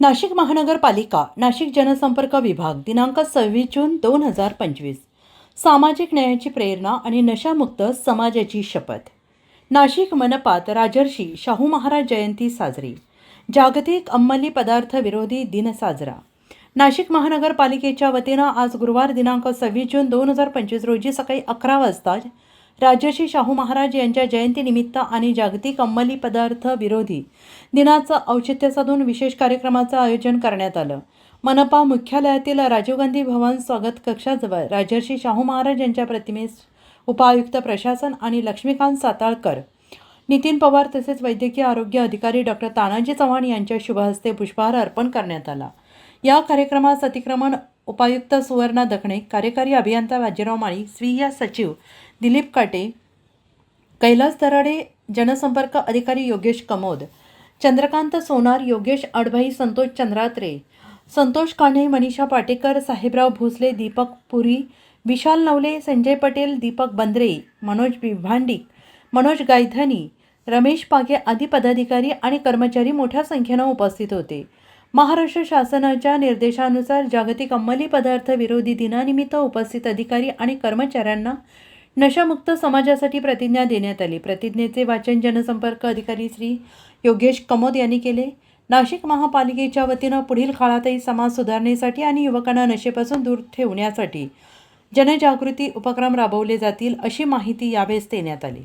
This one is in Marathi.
नाशिक महानगरपालिका नाशिक जनसंपर्क विभाग दिनांक सव्वीस जून दोन हजार पंचवीस. सामाजिक न्यायाची प्रेरणा आणि नशामुक्त समाजाची शपथ. नाशिक मनपात राजर्षी शाहू महाराज जयंती साजरी. जागतिक अंमली पदार्थ विरोधी दिन साजरा. नाशिक महानगरपालिकेच्या वतीनं आज गुरुवार दिनांक सव्वीस जून दोन हजार पंचवीस रोजी सकाळी अकरा वाजता राजर्षी शाहू महाराज यांच्या जयंतीनिमित्त आणि जागतिक अंमली पदार्थ विरोधी दिनाचं औचित्य साधून विशेष कार्यक्रमाचं आयोजन करण्यात आलं. मनपा मुख्यालयातील राजीव गांधी भवन स्वागत कक्षाजवळ राजर्षी शाहू महाराज यांच्या प्रतिमेस उपायुक्त प्रशासन आणि लक्ष्मीकांत साताळकर नितीन पवार तसेच वैद्यकीय आरोग्य अधिकारी डॉक्टर तानाजी चव्हाण यांच्या शुभहस्ते पुष्पहार अर्पण करण्यात आला. या कार्यक्रमास अतिक्रमण उपायुक्त सुवर्णा दखणे कार्यकारी अभियंता बाजीराव माळी स्वीय सचिव दिलीप काटे कैलास दराडे जनसंपर्क अधिकारी योगेश कमोद चंद्रकांत सोनार योगेश अडभाई संतोष चंद्रात्रे संतोष कान्हे मनीषा पाटेकर साहेबराव भोसले दीपक पुरी विशाल नवले संजय पटेल दीपक बंद्रे मनोज विभांडिक मनोज गायधनी रमेश पागे आदी पदाधिकारी आणि कर्मचारी मोठ्या संख्येनं उपस्थित होते. महाराष्ट्र शासनाच्या निर्देशानुसार जागतिक अंमली पदार्थ विरोधी दिनानिमित्त उपस्थित अधिकारी आणि कर्मचाऱ्यांना नशामुक्त समाजासाठी प्रतिज्ञा देण्यात आली. प्रतिज्ञेचे वाचन जनसंपर्क अधिकारी श्री योगेश कमोद यांनी केले. नाशिक महापालिकेच्या वतीनं पुढील काळातही समाज सुधारणेसाठी आणि युवकांना नशेपासून दूर ठेवण्यासाठी जनजागृती उपक्रम राबवले जातील अशी माहिती यावेळेस देण्यात आली.